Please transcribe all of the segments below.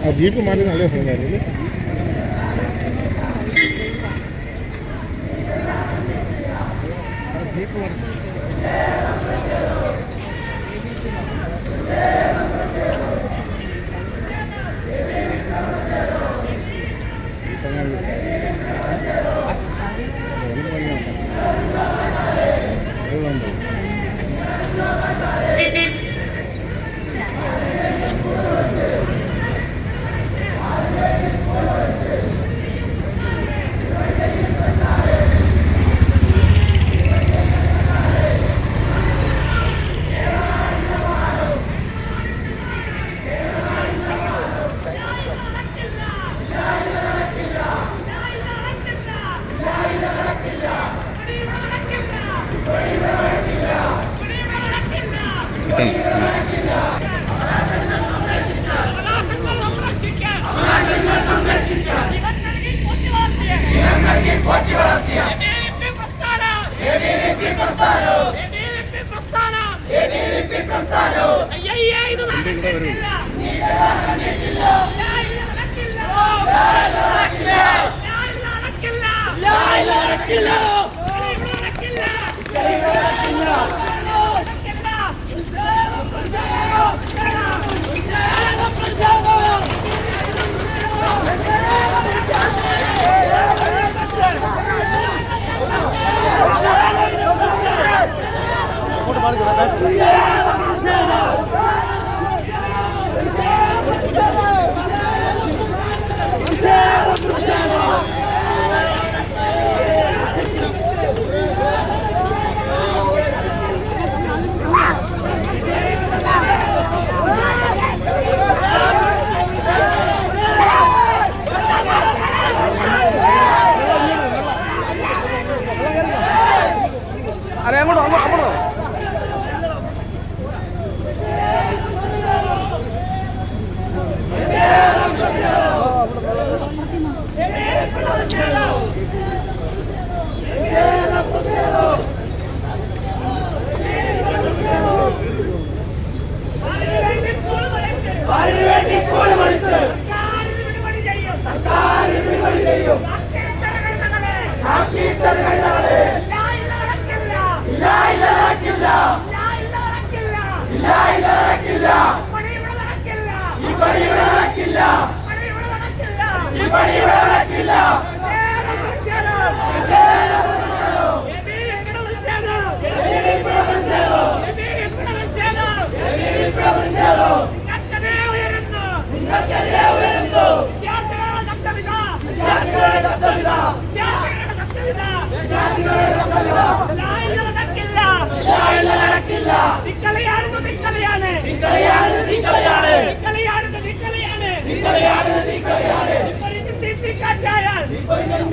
ആ ജീപ്പ് മാറി നല്ല സ്ഥലമായിരുന്നു ജീപ്പ് മാറി അരെ നിക്കളയാണെന്ന് നിക്കളയാണ് നിക്കളയാണ് നിക്കളയാണ് നിക്കളയാണെന്ന്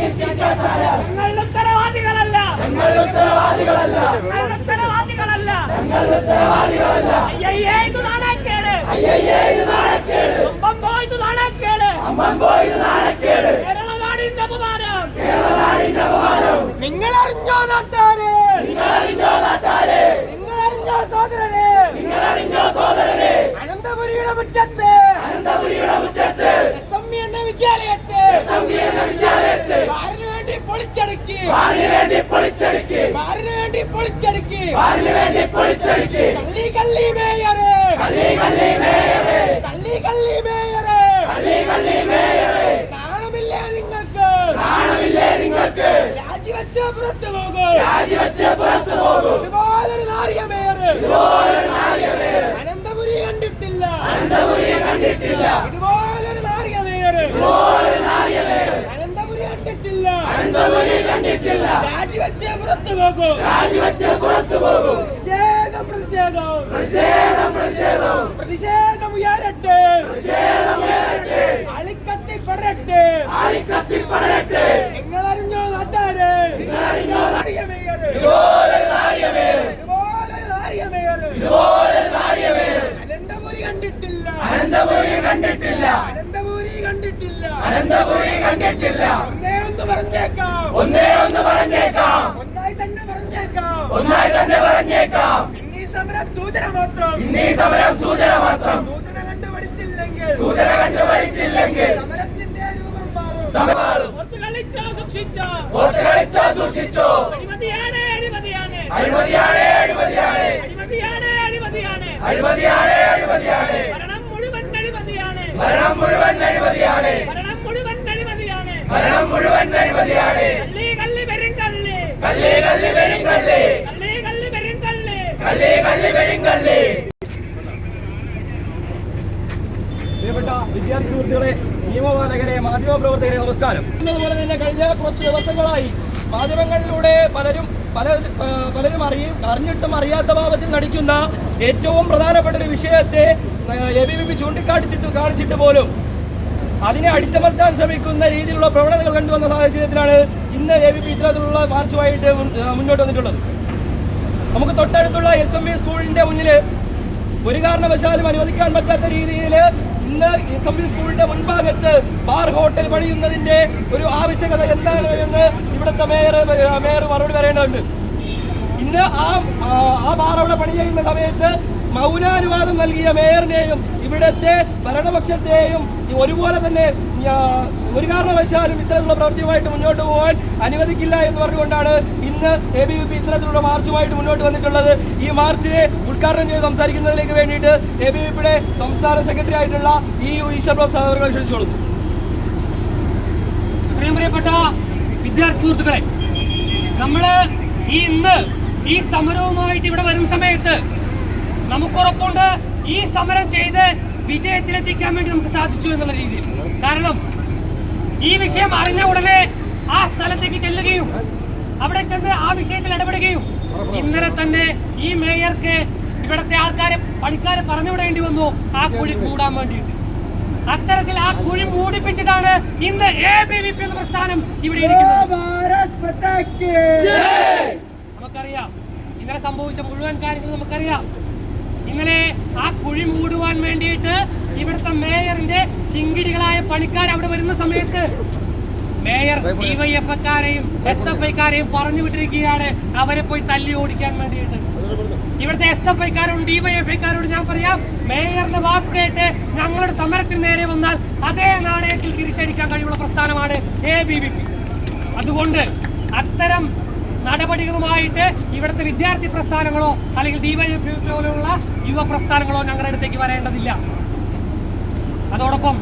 ഞങ്ങളുടെ ഉത്തരവാദികളല്ല ഞങ്ങളുടെ ഉത്തരവാദികളല്ല ഞങ്ങളുടെ ഉത്തരവാദികളല്ല ഞങ്ങളുടെ ഉത്തരവാദികളല്ല അയ്യയ്യേ ഇത് നാണക്കേട് അയ്യയ്യേ ഇത് നാണക്കേട് അമ്പമ്പോ ഇത് നാണക്കേട് അമ്പമ്പോ ഇത് നാണക്കേട് കേരള അപമാനം കേരള അപമാനം നിങ്ങൾ അറിഞ്ഞോ നാട്ടാരെ? നിങ്ങൾ അറിഞ്ഞോ നാട്ടാരെ നിങ്ങൾ അറിഞ്ഞോ സോദരനെ നിങ്ങൾ അറിഞ്ഞോ സോദരനെ അനന്തപുരിയുടെ മുറ്റത്ത്. അനന്തപുരിയുടെ മുറ്റത്ത് എന്ന വിദ്യാലയത്തെ എന്ന വിദ്യാലയത്തെ ആരിനു വേണ്ടി പൊളിച്ചടുക്കി ആരിനു വേണ്ടി ആരിനു വേണ്ടി പൊളിച്ചടുക്കി. ആരിനു വേണ്ടി പൊളിച്ചടുക്കി. കള്ളി കള്ളി മേയറെ. കള്ളി കള്ളി മേയറെ. കള്ളി കള്ളി മേയറെ. കള്ളി കള്ളി മേയറെ. നാണമില്ലേ നിങ്ങൾക്ക്? നാണമില്ലേ നിങ്ങൾക്ക്. രാജിവെച്ച് പുറത്തു പോകൂ. രാജിവെച്ച് പുറത്തു പോകൂ. ഇതുപോലൊരു മേയറ്. അനന്തപുരി കണ്ടിട്ടില്ല. അനന്തപുരി കണ്ടിട്ടില്ല. ഇതുപോലൊരു നാരിക മേയറ്. ഇതുപോലൊരു നാരിക മേയറ്. അനന്തപുരി കണ്ടിട്ടില്ല. അനന്തപുരി കണ്ടിട്ടില്ല. പോകൂ. രാജിവെച്ച് പുറത്തു പോകും. പ്രതിഷേധം പ്രതിഷേധം. പ്രതിഷേധം പ്രതിഷേധം. പ്രതിഷേധം ഉയരട്ടെ. പ്രതിഷേധം ഉയരട്ടെ. അളിക്കത്തി പടരട്ടെ. അളിക്കത്തി പടരട്ടെ. നിങ്ങൾ അറിഞ്ഞോ നാട്ടാരെ നിങ്ങൾ അറിഞ്ഞോ നാരിയമേയറ് ഇതുപോലെ നാരിയമേയറ് ഇതുപോലെ നാരിയമേയറ് ഇതുപോലെ നാരിയമേയറ് അനന്തപുരി കണ്ടിട്ടില്ല. അനന്തപുരി കണ്ടിട്ടില്ല. അനന്തപുരി കണ്ടിട്ടില്ല. അനന്തപുരി കണ്ടിട്ടില്ല. ഒന്നേ ഒന്ന് പറഞ്ഞേക്കാം. ഒന്നേ ഒന്ന് പറഞ്ഞേക്കാം. ഒന്നായി തന്നെ പറഞ്ഞേക്കാം. ഇന്നീ സമരം സൂചന മാത്രം. ഇന്നീ സമരം സൂചന മാത്രം. സൂചന കണ്ടുപിടിച്ചില്ലെങ്കിൽ സൂചന കണ്ടു പഠിച്ചില്ലെങ്കിൽ. സമരത്തിന്റെ രൂപം മാറും. ഓർത്ത് കളിച്ചോ സൂക്ഷിച്ചോ? ഓർത്ത് കളിച്ചോ സൂക്ഷിച്ചോ. അഴിമതിയാണ് അഴിമതിയാണ്. അഴിമതിയാണ് അഴിമതിയാണ്. അഴിമതിയാണ് അഴിമതിയാണ്. അഴിമതിയാണ് അഴിമതിയാണ്. ഭരണം മുഴുവൻ അഴിമതിയാണ്. ഭരണം മുഴുവൻ അഴിമതിയാണ്. ഭരണം മുഴുവൻ അഴിമതിയാണ്. ഭരണം മുഴുവൻ അഴിമതിയാണ്. വരും കള്ളി. കള്ളി കള്ളി വരും കള്ളി കള്ളി കള്ളി വരും കള്ളി കള്ളി കള്ളി വരും കള്ളി പ്രിയപ്പെട്ട നമസ്കാരം. അതുപോലെ തന്നെ കഴിഞ്ഞ കുറച്ച് ദിവസങ്ങളായി മാധ്യമങ്ങളിലൂടെ പലരും പല പലരും അറിയും അറിഞ്ഞിട്ടും അറിയാത്ത ഭാവത്തിൽ നടിക്കുന്ന ഏറ്റവും പ്രധാനപ്പെട്ട ഒരു വിഷയത്തെ എ ബി പി ചൂണ്ടിക്കാണിച്ചിട്ട് കാണിച്ചിട്ട് പോലും അതിനെ അടിച്ചമർത്താൻ ശ്രമിക്കുന്ന രീതിയിലുള്ള പ്രവണതകൾ കണ്ടുവന്ന സാഹചര്യത്തിലാണ് ഇന്ന് എ ബി പി ഇത്തരത്തിലുള്ള മാർച്ചുമായിട്ട് മുന്നോട്ട് വന്നിട്ടുള്ളത്. നമുക്ക് തൊട്ടടുത്തുള്ള എസ് എം വി സ്കൂളിന്റെ മുന്നിൽ ഒരു കാരണവശാലും അനുവദിക്കാൻ പറ്റാത്ത രീതിയിൽ ഇന്ന് എസ് എം വി സ്കൂളിന്റെ മുൻഭാഗത്ത് ബാർ ഹോട്ടൽ പണിയുന്നതിന്റെ ഒരു ആവശ്യകത എന്താണ് എന്ന് ഇവിടുത്തെ മേയർ മേയർ മറുപടി പറയേണ്ടതുണ്ട്. ഇന്ന് ആ ആ- ബാർ അവിടെ പണി ചെയ്യുന്ന സമയത്ത് മൗനാനുവാദം നൽകിയ മേയറിനെയും ഇവിടുത്തെ ഭരണപക്ഷത്തെയും ഒരുപോലെ തന്നെ ഒരു കാരണവശാലും ഇത്തരത്തിലുള്ള പ്രവൃത്തിയുമായിട്ട് മുന്നോട്ട് പോകാൻ അനുവദിക്കില്ല എന്ന് പറഞ്ഞുകൊണ്ടാണ് ഇന്ന് എ ബി വി പി ഇത്തരത്തിലുള്ള മാർച്ചുമായിട്ട് മുന്നോട്ട് വന്നിട്ടുള്ളത്. ഈ മാർച്ചിനെ ഉദ്ഘാടനം ചെയ്ത് സംസാരിക്കുന്നതിലേക്ക് വേണ്ടിയിട്ട് എ ബി വി പിയുടെ സംസ്ഥാന സെക്രട്ടറി ആയിട്ടുള്ള ഇ ഈശ്വർ പ്രസാദ് അവരെ ക്ഷണിച്ചോളൂ. പ്രിയപ്പെട്ട വിദ്യാർത്ഥി സുഹൃത്തുക്കളെ നമ്മൾ ഈ ഇന്ന് ഈ സമരവുമായിട്ട് ഇവിടെ വരുന്ന സമയത്ത് നമുക്കുറപ്പുണ്ട്. ഈ സമരം ചെയ്ത് വിജയത്തിലെത്തിക്കാൻ വേണ്ടി നമുക്ക് സാധിച്ചു എന്നുള്ള രീതിയിൽ. കാരണം ഈ വിഷയം അറിഞ്ഞ ഉടനെ ആ സ്ഥലത്തേക്ക് ചെല്ലുകയും അവിടെ ചെന്ന് ആ വിഷയത്തിൽ ഇടപെടുകയും ഇന്നലെ തന്നെ ഈ മേയർക്ക് ഇവിടത്തെ ആൾക്കാരെ പണിക്കാരെ പറഞ്ഞുവിടേണ്ടി വന്നു. ആ കുഴി കൂടാൻ വേണ്ടിയിട്ട്. അത്തരത്തിൽ ആ കുഴി മൂടിപ്പിച്ചിട്ടാണ് ഇന്ന് എ ബി വി പി എന്ന പ്രസ്ഥാനം ഇവിടെ നമുക്കറിയാം. ഇന്നലെ സംഭവിച്ച മുഴുവൻ കാര്യങ്ങൾ നമുക്കറിയാം. ഇന്നലെ ആ കുഴി മൂടുവാൻ വേണ്ടിയിട്ട് ഇവിടുത്തെ മേയറിന്റെ ശിങ്കിടികളായ പണിക്കാർ അവിടെ വരുന്ന സമയത്ത് മേയർ ഡിവൈഎഫ്ക്കാരെയും എസ് എഫ് ഐക്കാരെയും പറഞ്ഞു വിട്ടിരിക്കുകയാണ്. അവരെ പോയി തല്ലി ഓടിക്കാൻ വേണ്ടിയിട്ട്. ഇവിടുത്തെ എസ് എഫ് ഐക്കാരോടും ഡിവൈഎഫ്ഐക്കാരോടും ഞാൻ പറയാം മേയറിന്റെ വാക്ക് കേട്ട് ഞങ്ങളുടെ സമരത്തിന് നേരെ വന്നാൽ അതേ നാണയത്തിൽ തിരിച്ചടിക്കാൻ കഴിയുള്ള പ്രസ്ഥാനമാണ് എ ബി വി പി അതുകൊണ്ട് അത്തരം നടപടികളുമായിട്ട് ഇവിടുത്തെ വിദ്യാർത്ഥി പ്രസ്ഥാനങ്ങളോ അല്ലെങ്കിൽ ഡിവൈഎഫ് പോലുള്ള യുവ പ്രസ്ഥാനങ്ങളോ ഞങ്ങളുടെ അടുത്തേക്ക് വരേണ്ടതില്ല. അതോടൊപ്പം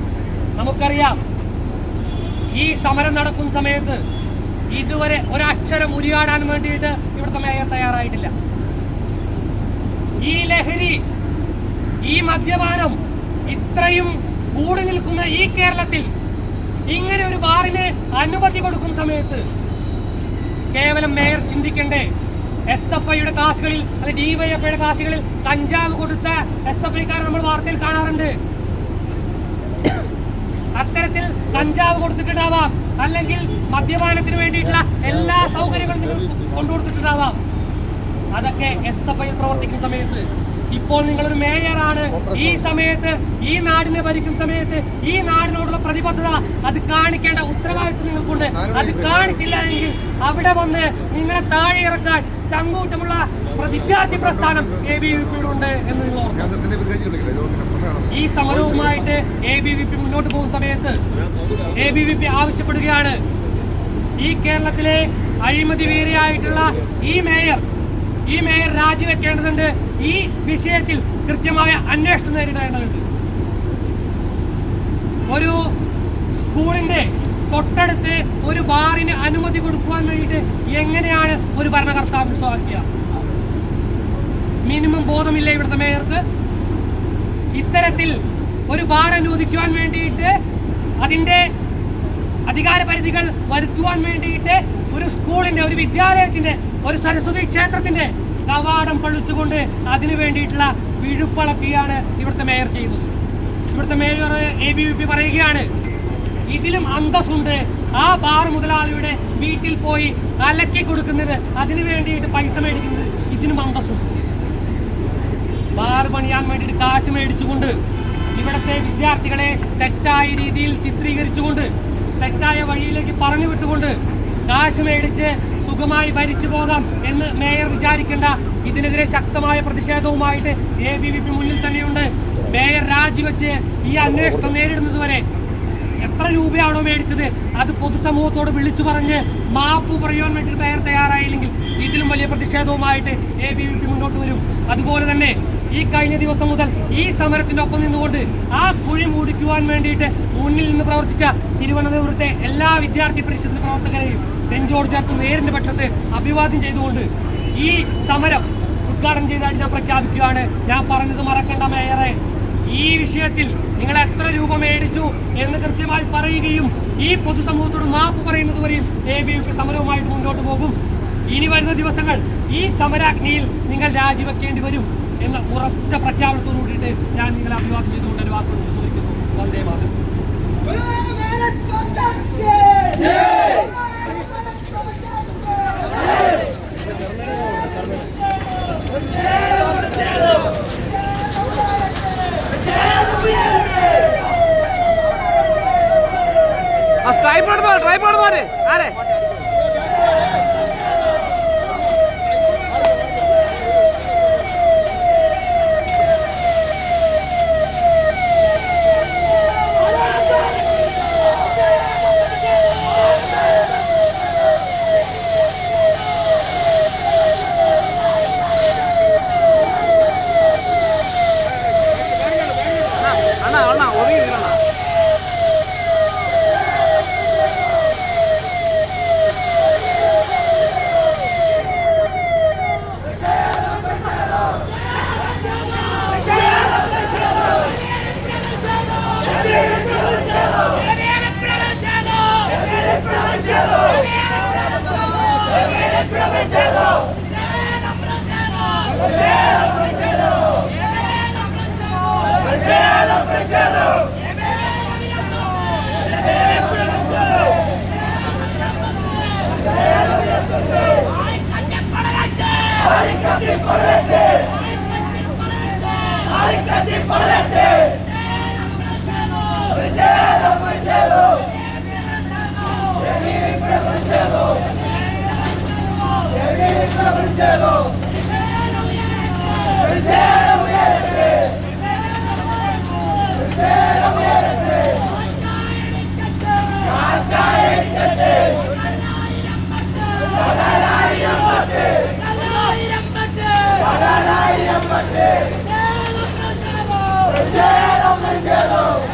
നമുക്കറിയാം ഈ സമരം നടക്കുന്ന സമയത്ത് ഇതുവരെ ഒരക്ഷരം ഉരിയാടാൻ വേണ്ടിയിട്ട് ഇവിടുത്തെ മേയർ തയ്യാറായിട്ടില്ല. ഈ ലഹരി ഈ മദ്യപാനം ഇത്രയും കൂടി നിൽക്കുന്ന ഈ കേരളത്തിൽ ഇങ്ങനെ ഒരു ബാറിന് അനുമതി കൊടുക്കുന്ന സമയത്ത് കേവലം മേയർ ചിന്തിക്കണ്ടേ? എസ് എഫ് ഐയുടെ ക്ലാസുകളിൽ അല്ലെങ്കിൽ ഡിവൈഎഫ്ഐയുടെ കാസുകളിൽ കഞ്ചാവ് കൊടുത്ത എസ് എഫ് ഐക്കാർ നമ്മൾ വാർത്തയിൽ കാണാറുണ്ട്. അത്തരത്തിൽ കഞ്ചാവ് കൊടുത്തിട്ടുണ്ടാവാം. അല്ലെങ്കിൽ മദ്യപാനത്തിന് വേണ്ടിയിട്ടുള്ള എല്ലാ സൗകര്യങ്ങളും കൊണ്ടുകൊടുത്തിട്ടുണ്ടാവാം. അതൊക്കെ എസ് എഫ് ഐ പ്രവർത്തിക്കുന്ന സമയത്ത്. ഇപ്പോൾ നിങ്ങളൊരു മേയറാണ്. ഈ സമയത്ത് ഈ നാടിനെ ഭരിക്കുന്ന സമയത്ത് ഈ നാടിനോടുള്ള പ്രതിബദ്ധത അത് കാണിക്കേണ്ട ഉത്തരവാദിത്വം നിങ്ങൾക്കുണ്ട്. അത് കാണിച്ചില്ല എങ്കിൽ അവിടെ വന്ന് നിങ്ങളെ താഴെ ഇറക്കാൻ ചങ്കൂറ്റമുള്ള വിദ്യാർത്ഥി പ്രസ്ഥാനം എ ബി വി പിയിലുണ്ട് എന്ന് നിങ്ങൾ ഈ സമരവുമായിട്ട് എ ബി വി പി മുന്നോട്ട് പോകുന്ന സമയത്ത് എ ബി വി പി ആവശ്യപ്പെടുകയാണ്. ഈ കേരളത്തിലെ അഴിമതി വീരയായിട്ടുള്ള ഈ മേയർ ഈ മേയർ രാജിവെക്കേണ്ടതുണ്ട്. ഈ വിഷയത്തിൽ കൃത്യമായ അന്വേഷണം നേരിടേണ്ടതുണ്ട്. ഒരു സ്കൂളിന്റെ തൊട്ടടുത്ത് ഒരു ബാറിന് അനുമതി കൊടുക്കുവാൻ വേണ്ടിയിട്ട് എങ്ങനെയാണ് ഒരു ഭരണകർത്താവ് സാധിക്കുക മിനിമം ബോധമില്ല ഇവിടുത്തെ മേയർക്ക്? ഇത്തരത്തിൽ ഒരു ബാർ അനുവദിക്കുവാൻ വേണ്ടിയിട്ട് അതിന്റെ അധികാര പരിധികൾ വരുത്തുവാൻ വേണ്ടിയിട്ട് ഒരു സ്കൂളിന്റെ ഒരു വിദ്യാലയത്തിന്റെ ഒരു സരസ്വതി ക്ഷേത്രത്തിന്റെ കവാടം പഴിച്ചുകൊണ്ട് അതിനു വേണ്ടിയിട്ടുള്ള വിഴുപ്പളക്കുകയാണ് ഇവിടുത്തെ മേയർ ചെയ്യുന്നത്. ഇവിടുത്തെ mayor A B V P പറയുകയാണ് ഇതിലും അന്തസ്സുണ്ട്. ആ ബാർ മുതലാളിയുടെ വീട്ടിൽ പോയി അലക്കി കൊടുക്കുന്നത് അതിനു വേണ്ടിയിട്ട് പൈസ മേടിക്കുന്നത് ഇതിനും അന്തസ്സുണ്ട്. ബാർ പണിയാൻ വേണ്ടിയിട്ട് കാശ് മേടിച്ചുകൊണ്ട് ഇവിടുത്തെ വിദ്യാർത്ഥികളെ തെറ്റായ രീതിയിൽ ചിത്രീകരിച്ചുകൊണ്ട് തെറ്റായ വഴിയിലേക്ക് പറഞ്ഞു വിട്ടുകൊണ്ട് കാശ് മേടിച്ച് സുഖമായി ഭരിച്ചു പോകാം എന്ന് മേയർ വിചാരിക്കേണ്ട. ഇതിനെതിരെ ശക്തമായ പ്രതിഷേധവുമായിട്ട് എ ബി വി പി മുന്നിൽ തന്നെയുണ്ട്. മേയർ രാജിവെച്ച് ഈ അന്വേഷണം നേരിടുന്നതുവരെ എത്ര രൂപയാണോ മേടിച്ചത്? അത് പൊതുസമൂഹത്തോട് വിളിച്ചു പറഞ്ഞ് മാപ്പ് പറയുവാൻ വേണ്ടി മേയർ തയ്യാറായില്ലെങ്കിൽ ഇതിലും വലിയ പ്രതിഷേധവുമായിട്ട് എ ബി വി പി മുന്നോട്ട് വരും. അതുപോലെ തന്നെ ഈ കഴിഞ്ഞ ദിവസം മുതൽ ഈ സമരത്തിനൊപ്പം നിന്നുകൊണ്ട് ആ കുഴി മൂടിക്കുവാൻ വേണ്ടിയിട്ട് മുന്നിൽ നിന്ന് പ്രവർത്തിച്ച തിരുവനന്തപുരത്തെ എല്ലാ വിദ്യാർത്ഥി പരിഷത്തിന്റെ പ്രവർത്തകരെയും നെഞ്ചോട് ചേർത്ത് നേരിന്റെ പക്ഷത്ത് അഭിവാദ്യം ചെയ്തുകൊണ്ട് ഈ സമരം ഉദ്ഘാടനം ചെയ്തതായിട്ട് ഞാൻ പ്രഖ്യാപിക്കുകയാണ്. ഞാൻ പറഞ്ഞത് മറക്കണ്ട മേയറെ. ഈ വിഷയത്തിൽ നിങ്ങൾ എത്ര രൂപ മേടിച്ചു എന്ന് കൃത്യമായി പറയുകയും ഈ പൊതുസമൂഹത്തോട് മാപ്പ് പറയുന്നത് വരെയും എ ബി യു സമരവുമായിട്ട് മുന്നോട്ട് പോകും. ഇനി വരുന്ന ദിവസങ്ങൾ ഈ സമരാഗ്നിയിൽ നിങ്ങൾ രാജിവെക്കേണ്ടി വരും എന്ന ഉറച്ച പ്രഖ്യാപനത്തോടു കൂടിയിട്ട് ഞാൻ നിങ്ങളെ അഭിവാദ്യം ചെയ്തുകൊണ്ട് ഒരു വാക്കുകൾ ചോദിക്കുന്നു വന്ദേ മാതരം. ട്രൈപ്പോഡ് എടുത്തോ ട്രൈപ്പ് എടുത്തോ ആരെ? അണ്ണാ Presidente! Presidente! Presidente! zero, mais zero.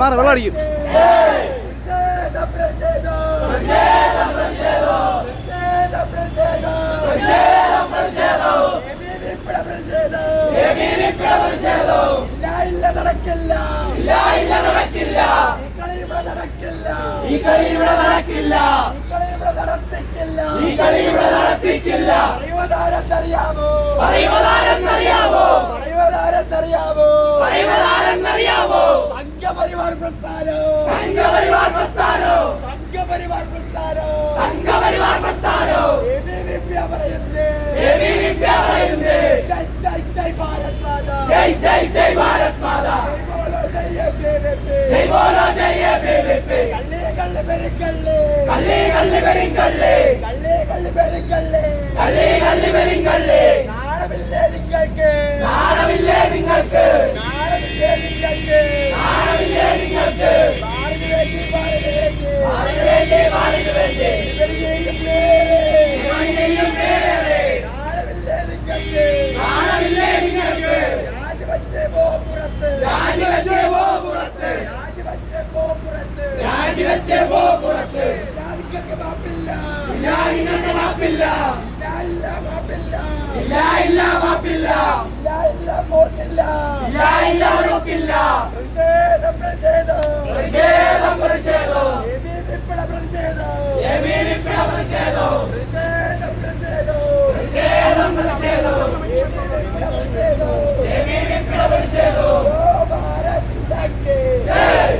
മാറ വെള്ളം അടിക്കും നടക്കില്ല ഈ കളി ഇവിടെ നടക്കില്ല. ഈ കളി ഇവിടെ നടത്തിക്കില്ല. അറിയാമോ പറയുവതാരെന്നറിയാമോ പറയുവതാരെന്നറിയാമോ പറയുവതാരെന്നറിയാമോ സംഘപരിവാർ പ്രസ്ഥാനം സംഘപരിവാർ പ്രസ്ഥാനോ സംഘപരിവാർ പ്രസ്ഥാനം സംഘപരിവാർ പ്രസ്ഥാനോ പറയുന്നേ. പറയുന്നേ. ജയ് ജയ് ജയ് ഭാരത് മാതാ. ജയ് ജയ് ജയ് ഭാരത് മാതാ. ജയ് ബോലോ ജയ് ബി ജയ് ബോലോ ജയ് ABVP. കള്ളി പെരുക്കള്ളി കള്ളി കള്ളി പെരിങ്കള്ളി കള്ളി കള്ളി പെരുക്കള്ളി കള്ളി കള്ളി നിങ്ങൾക്ക് നാണമില്ലേ നിങ്ങൾക്ക് നാണമില്ലേ നിങ്ങൾക്ക് നാണമില്ലേ നിങ്ങൾക്ക് ഭാരത് വേണ്ടി വേണ്ടി ഇവരുടെയും പേര് ഇവരുടെയും പേര് നാണമില്ലേ നിങ്ങൾക്ക് നാണമില്ലേ നിങ്ങൾക്ക് രാജിവെച്ച് പോ പുറത്ത് രാജിവെച്ച് പോ പുറത്ത് രാജിവെച്ച് പോ പുറത്ത് രാജിവെച്ച് പോ പുറത്ത് നിങ്ങൾക്ക് മാപ്പില്ല ഇല്ല നിങ്ങൾക്ക് മാപ്പില്ല. ഇല്ല ഇല്ല മാപ്പില്ല. ഇല്ല ഇല്ല മാപ്പില്ല. ഇല്ല ഇല്ല പോർക്കില്ല ഇല്ല ഇല്ല ഉറക്കില്ല പ്രതിഷേധം പ്രതിഷേധം പ്രതിഷേധം പ്രതിഷേധം എബിവിപ്പിയുടെ പ്രതിഷേധം എബിവിപ്പിയുടെ പ്രതിഷേധം പ്രതിഷേധം പ്രതിഷേധം പ്രതിഷേധം പ്രതിഷേധം എബിവിപ്പിയുടെ പ്രതിഷേധം എബിവിപ്പിയുടെ പ്രതിഷേധം ഓ ഭാരത് ഉണ്ടാക്കി ജയ്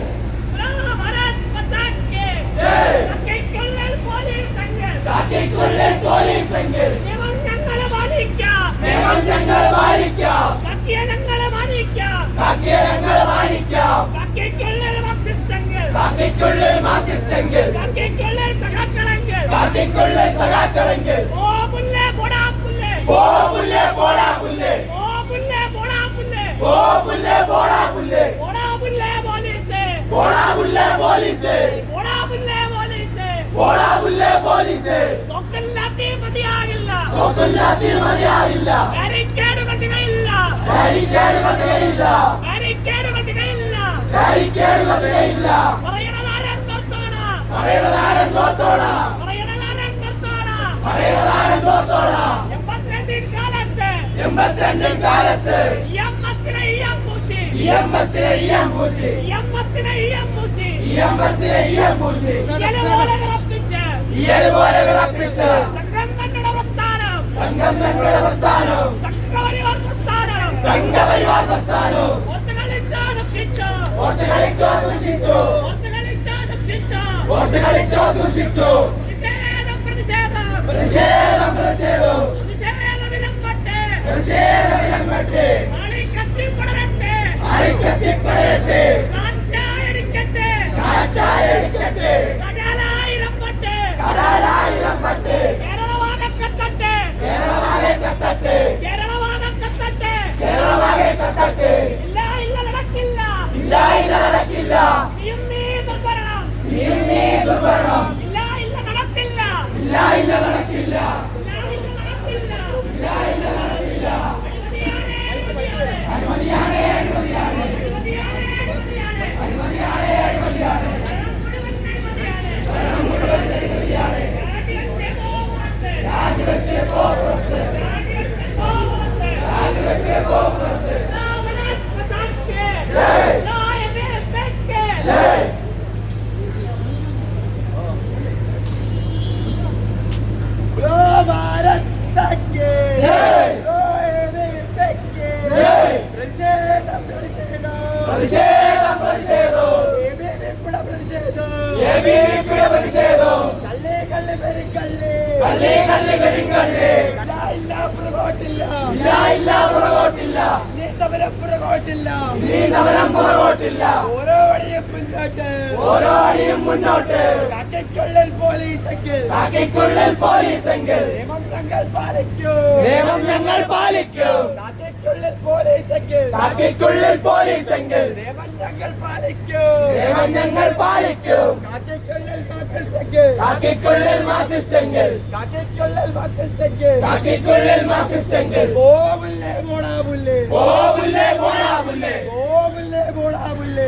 ഭാരത് മാതാക്ക് ജയ് കൈക്കൊള്ളൽ പോലീസ് സംഘം കാക്കിക്കുള്ളിൽ പോലീസെങ്കിൽ നിയമം ഞങ്ങളെ പാലിക്കാം നിയമം ഞങ്ങൾ പാലിക്കാം. കത്തിയ ഞങ്ങളെ പാലിക്കാം. കാക്കിയെ ഞങ്ങൾ പാലിക്കാം. കൈക്കൊള്ളൽ മാർക്സിസ്റ്റങ്ങൾ കാക്കിക്കുള്ളിൽ മാസിസ്റ്റെങ്കിൽ കൈക്കൊള്ളൽ സഖാക്കളെങ്കിൽ. കാക്കിക്കുള്ളിൽ സഖാക്കളെങ്കിൽ. ഓ പുല്ലേ പോടാ പുല്ലേ. പോ പുല്ലേ പോടാ പുല്ലേ. ഓ പുല്ലേ പോടാ പുല്ലേ. പോ പുല്ലേ പോടാ പുല്ലേ. പോടാ പുല്ലേ പോലീസ്. പോടാ പുല്ലേ പോലീസ്. പോടാ പുല്ലേ പോലീസ്. പോടാ പുല്ലേ പോലീസ്. തൊക്കല്ലാത്തി മതിയാകില്ല നോക്കില്ലാത്തി മതിയാവില്ല ബാരിക്കേഡ് കെട്ടുകയില്ല ബാരിക്കേഡ് കത്തുകയില്ല ബാരിക്കേഡ് കെട്ടുകയില്ല ബാരിക്കേഡ് കത്തുകയില്ല പറയണതാരൻ നിർത്തോണ പറയണതാരൻ നോത്തോട പറയണതാരൻ നിർത്തോണ പറയണതാരൻ നോത്തോട എൺപത്തിരണ്ടിൽ കാലത്ത്. എൺപത്തിരണ്ടിൽ കാലത്ത്. ഇ എം എസിനെ ഇ എം പൂച്ചി ഇ എം എസിനെ പൂശി. ഇ എം എസിനെ ഇ എം പൂച്ചി ഇ എം എസിനെ ഇ എം പൂശി. വിറപ്പിച്ച്. ഇയൽ പോലെ വിറപ്പിച്ച്. പ്രതിഷേധം പ്രതിഷേധം. പ്രതിഷേധം പ്രതിഷേധം. പ്രതിഷേധം വിലങ്ങട്ടെ പ്രതിഷേധം വിലങ്ങട്ടെ ആളി കത്തി പടരട്ടെ അഴിക്കത്തിപ്പടയട്ടെ കാറ്റായടിക്കട്ടെ. കാറ്റായടിക്കട്ടെ. കടലായിരം പട്ട് കടാലായിരം പട്ട് കത്തട്ടെ കേരളവാദം കത്തട്ടെ. കേരളമാകെ കത്തട്ടെ. ഇല്ല ഇല്ല നടക്കില്ല. ഇല്ല ഇല്ല നടക്കില്ല നീയും നീ ദുർഭരണം. നീ നീ ദുർഭരണം ഇല്ല ഇല്ല നടക്കില്ല. ഇല്ല ഇല്ല നടക്കില്ല ഇല്ല ഇല്ല നടക്കില്ല ഇല്ല ഇല്ല നടക്കില്ല അഴിമതിയാണ്, അഴിമതിയാണ്. അഴിമതിയാണ്, അഴിമതിയാണ്. ഭരണം മുഴുവൻ അഴിമതിയാണ്. രാജിവെച്ചേ പോ പുറത്ത്. രാജിവെച്ചേ പോ പുറത്ത്. രാവണൻ പതാക്കെ. നായകനെ പെക്കെ. ഓ ഭാരത് ഉണ്ടാക്കി ജയ്. ഓ എബിവിപ്പിക്ക് ജയ്. പ്രതിഷേധം പ്രതിഷേധം പ്രതിഷേധം പ്രതിഷേധം എബിവിപ്പിയുടെ പ്രതിഷേധം എബിവിപിയുടെ പ്രതിഷേധം കള്ളി കള്ളി പെരുക്കള്ളി കള്ളി കള്ളി പെരിങ്കള്ളി ഇല്ല ഇല്ല പുറകോട്ടില്ല ഇല്ല ഇല്ല പുറകോട്ടില്ല നീ സമരം പുറകോട്ടില്ല നീ സമരം പുറകോട്ടില്ല ഓരോ വഴിയും മുന്നോട്ട് ഓരോ മുന്നോട്ട് കാക്കയ്ക്കുള്ളിൽ പോലീസെങ്കിൽ. കാക്കിക്കുള്ളിൽ പോലീസെങ്കിൽ. നിയമം ഞങ്ങൾ പാലിക്കും. നിയമം ഞങ്ങൾ പാലിക്കും. കാക്കയ്ക്കുള്ളിൽ പോലീസെങ്കിൽ. കാക്കിക്കുള്ളിൽ പോലീസെങ്കിൽ. നിയമം ഞങ്ങൾ പാലിക്കും. നിയമം ഞങ്ങൾ പാലിക്കും. കാക്കയ്ക്കുള്ളിൽ മാർക്സിസ്റ്റെങ്കിൽ. കാക്കിക്കുള്ളിൽ മാസിസ്റ്റെങ്കിൽ കാക്കയ്ക്കുള്ളിൽ മാർക്സിസ്റ്റെങ്കിൽ. കാക്കിക്കുള്ളിൽ മാസിസ്റ്റെങ്കിൽ പോവില്ലേ പോടാ പുല്ലേ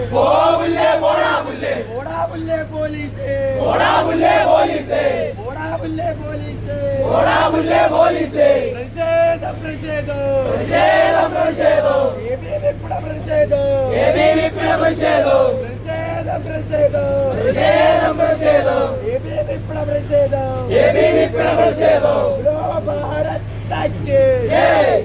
പോടാ പുല്ലേ പോടാ പുല്ലേ പോലീസേ? പോടാ പുല്ലേ പോലീസേ? പോടാ പുല്ലേ പോലീസേ? പോടാ പുല്ലേ പോലീസേ? പ്രതിഷേധ പ്രതിഷേധ. പ്രതിഷേധ പ്രതിഷേധ. എബിവിപ്പിട പ്രതിഷേധ. എബിവിപ്പിട പ്രതിഷേധ. പ്രതിഷേധ പ്രതിഷേധ. പ്രതിഷേധ പ്രതിഷേധ. എബിവിപ്പിട പ്രതിഷേധ. എബിവിപ്പിട പ്രതിഷേധ. ഗ്ലോബൽ ഭാരത് ടാക്സി ജയ്.